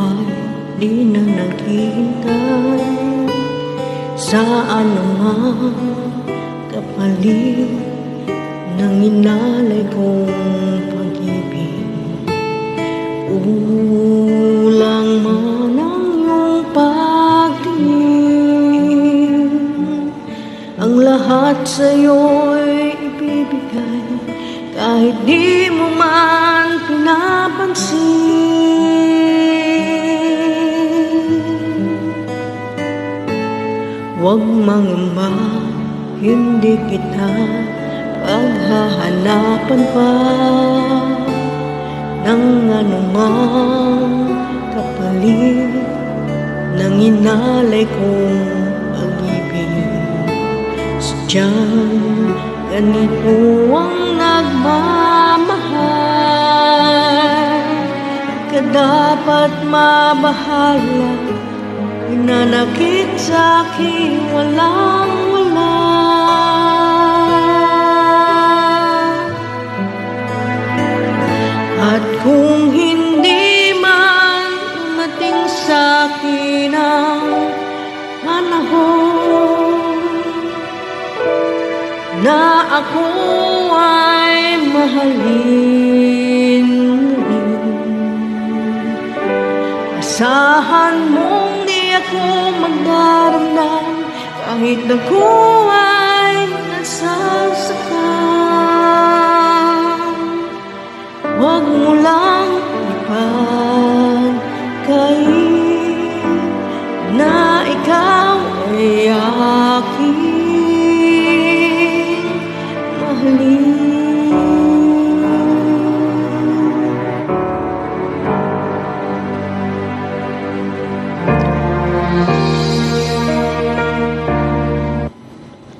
buhay di na naghihintay Sa anumang kapalit ng inalay kong pag-ibig Ulang man ang iyong pagtingin Ang lahat sa'yo'y ibibigay. Kahit di mo man Huwag mangamba, hindi kita paghahanapan pa ng anumang kapalit ng inalay kong pag-ibig. Sadyang ganito ang nagmamahal ka dapat mabahala Pinanakit sa akin walang wala. At kung hindi man umating sa akin ang panahon Na ako ay mahalin Asahan mong ako magdaramdam Kahit ako ay nasasaktan Huwag mo lang ipagkain.